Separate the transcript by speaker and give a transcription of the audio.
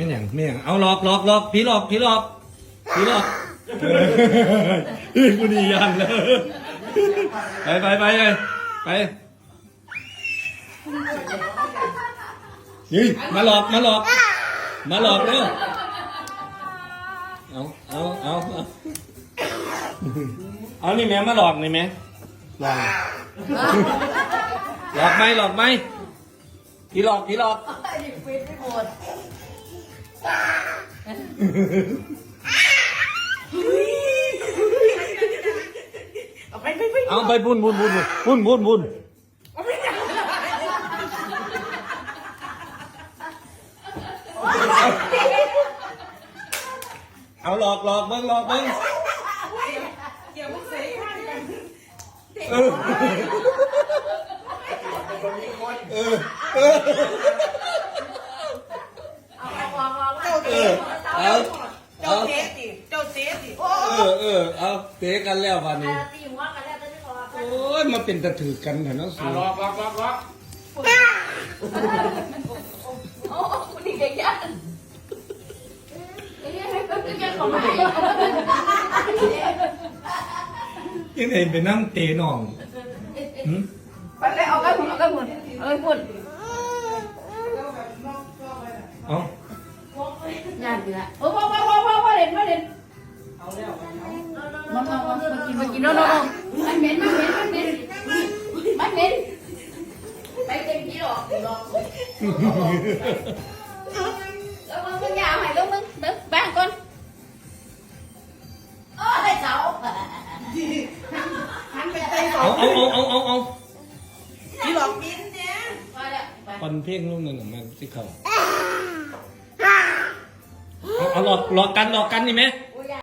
Speaker 1: ไม่หยังไม่หยังเอาหลอกหลอกหลอกผีหลอกผีหลอกผีหลอกเฮ้ยกูนี่ยันเลยไปไปไปไปไปเฮ้ยมาหลอกมาหลอก มาหลอกเร็วเอาเอาเอาเอาเอานี่แม่มาหลอกนี่แม่หลอกหลอกไหมหลอกไหมผีหลอกผีหลอก
Speaker 2: ฟิตไม่หมด
Speaker 3: เอาไปไปไป
Speaker 1: เอาไปบุญบุญบุญบุญบุญบุญ
Speaker 3: เอาไปอย่างนั้น
Speaker 1: เอาหลอกหลอกเบิ้งหลอกเบิ้ง
Speaker 3: เกี่ยวกับเสียข้างกัน
Speaker 1: เออเออเออ
Speaker 2: เอาเอาเอา เอา
Speaker 3: เจ้า
Speaker 1: เอ
Speaker 3: เอ
Speaker 1: เอา
Speaker 3: เจ้า
Speaker 1: เอา
Speaker 3: เตะดิเจ้าเตะดิโอ้
Speaker 1: เออเออเอาเตะกันแล้ววันนี้
Speaker 2: ตีหัวกันแล้วตอนนี้พอ
Speaker 1: โอ้ยมาเป็นตะถือกันเถอะเนาะสู
Speaker 4: อะล็อกล็อกล็อกล็อก
Speaker 2: โอ้คุณนี่เก่งยันเฮ้ยให้เป็นเรื่องของใหม่
Speaker 1: ยังไงไปนั่งเตะน้องหืม
Speaker 2: ไปไปเอาไปหุ่นเอาไปหุ่นเอาไปหุ่น
Speaker 1: เอา
Speaker 2: ยานเดือโอ้พ่อพ่อพ่อพ่อพ่อเล่นพ่อเล่นมามามามากินมากินโน่นโน่นมันเหม็นมันเหม็นมันเหม็นมันเหม็นไปเต็มที่หรอกหรอกแล้วมึงมึงยาวให้แล้วมึงมึงบ้างก่อนโอ้ยเจ้า
Speaker 3: หันไปใจสอ
Speaker 1: เอา
Speaker 3: ง
Speaker 1: เอาเอาเอาเอาเอา
Speaker 3: พี่หลอกบินเนี่ย
Speaker 2: มาแล้วไป
Speaker 1: ปันเพ่งลูกหนึ่งออกมาที่เขา เอาหลอกหลอกกันหลอกกันนี่ไหม